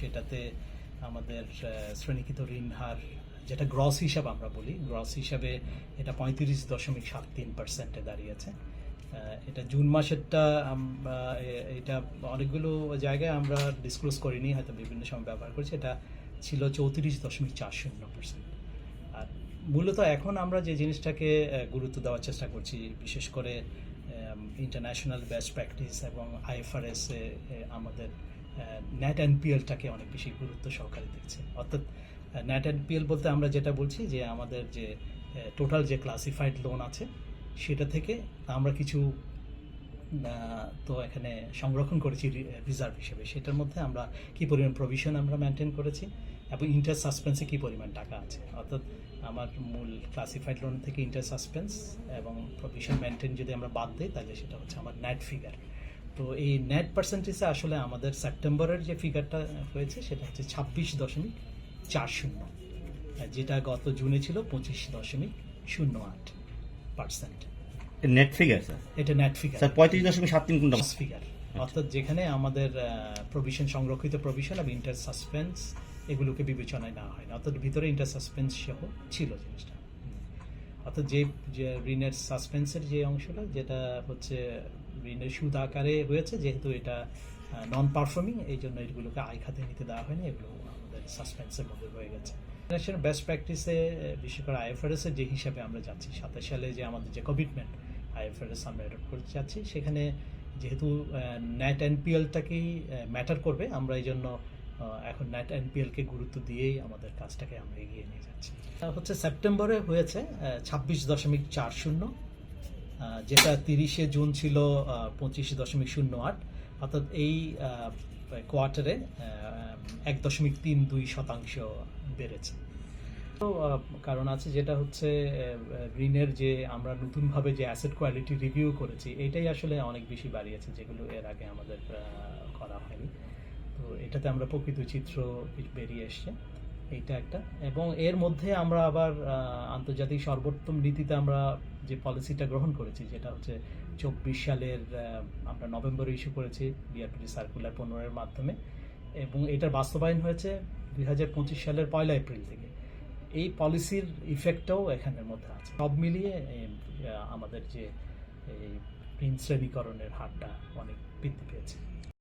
সেটাতে আমাদের শ্রেণীকৃত ঋণ হার, যেটা গ্রস হিসাব আমরা বলি গ্রস হিসাবে এটা পঁয়ত্রিশ দশমিক সাত তিন পার্সেন্টে দাঁড়িয়েছে। এটা জুন মাসেরটা এটা অনেকগুলো জায়গায় আমরা ডিসক্লোজ করিনি, হয়তো বিভিন্ন সময় ব্যবহার করেছি, এটা ছিল চৌত্রিশ দশমিক চার শূন্য পার্সেন্ট আর মূলত এখন আমরা যে জিনিসটাকে গুরুত্ব দেওয়ার চেষ্টা করছি, বিশেষ করে ইন্টারন্যাশনাল বেস্ট প্র্যাকটিস এবং আইএফআরএস আমাদের নেট এনপিএলটাকে অনেক বেশি গুরুত্ব সহকারে দিচ্ছে অর্থাৎ ন্যাট এনপিএল বলতে আমরা যেটা বলছি যে আমাদের যে টোটাল যে ক্লাসিফাইড লোন আছে, সেটা থেকে আমরা কিছু তো এখানে সংরক্ষণ করেছি রিজার্ভ হিসেবে। সেটার মধ্যে আমরা কি পরিমাণ প্রভিশন আমরা মেনটেন করেছি এবং ইন্টার সাসপেন্সে কি পরিমাণ টাকা আছে। অর্থাৎ, আমার মূল ক্লাসিফাইড লোন থেকে ইন্টার সাসপেন্স এবং প্রভিশন মেনটেন যদি আমরা বাদ দিই, তাহলে সেটা হচ্ছে আমার নেট ফিগার তো এই নেট পার্সেন্টেজে আসলে আমাদের সেপ্টেম্বরের যে ফিগারটা হয়েছে সেটা হচ্ছে ছাব্বিশ দশমিক চার শূন্য। যেটা গত জুনে ছিল পঁচিশ দশমিক শূন্য আট পার্সেন্ট নেট ফিগার স্যার এটা নেট ফিগার স্যার পঁয়ত্রিশ দশমিক সাত তিন কোনটা? ফিগার অর্থাৎ যেখানে আমাদের প্রভিশন সংরক্ষিত প্রভিশন এবং ইন্টার সাসপেন্স এগুলোকে বিবেচনায় নেওয়া হয় না অর্থাৎ ভিতরে ইন্টার সাসপেন্স সহ ছিল জিনিসটা। অর্থাৎ যে যে ঋণের সাসপেন্সের যে অংশটা যেটা হচ্ছে ঋণের সুদ আকারে হয়েছে, যেহেতু এটা নন পারফর্মিং এই জন্য এগুলোকে আয় খাতে নিতে দেওয়া হয়নি, এগুলো আমাদের সাসপেন্সের মধ্যে রয়ে গেছে। ইন্টারন্যাশনাল বেস্ট প্র্যাকটিসে বিশেষ করে আইএফআরএস এর যে হিসাবে আমরা যাচ্ছি, সাতাশ সালে যে আমাদের যে কমিটমেন্ট আইএফআরএস আমরা অ্যাডপ্ট করতে যাচ্ছি, সেখানে যেহেতু নেট এনপিএলটাকেই ম্যাটার করবে, আমরা এই জন্য এখন নেট এনপিএলকে গুরুত্ব দিয়েই আমাদের কাজটাকে আমরা এগিয়ে নিয়ে যাচ্ছি। হচ্ছে সেপ্টেম্বরে হয়েছে ছাব্বিশ দশমিক চার শূন্য। যেটা তিরিশে জুন ছিল পঁচিশ দশমিক শূন্য আট, অর্থাৎ এই কোয়ার্টারে এক দশমিক তিন দুই শতাংশ বেড়েছে। তো কারণ আছে যেটা হচ্ছে ঋণের যে আমরা নতুনভাবে যে অ্যাসেট কোয়ালিটি রিভিউ করেছি, এটাই আসলে অনেক বেশি বাড়িয়েছে, যেগুলো এর আগে আমাদের করা হয়নি। তো এটাতে আমরা প্রকৃত চিত্র বেরিয়ে এসছে। এইটা একটা। এবং এর মধ্যে আমরা আবার আন্তর্জাতিক সর্বোত্তম নীতিতে আমরা যে পলিসিটা গ্রহণ করেছি, যেটা হচ্ছে চব্বিশ সালের আমরা নভেম্বরে ইস্যু করেছি বিআরপিডি সার্কুলার পনেরোর মাধ্যমে। এবং এটার বাস্তবায়ন হয়েছে দুই হাজার পঁচিশ সালের পয়লা এপ্রিল থেকে। এই পলিসির ইফেক্টটাও এখানের মধ্যে আছে। সব মিলিয়ে আমাদের যে এই ঋণ শ্রেণীকরণের হারটা অনেক বৃদ্ধি পেয়েছে।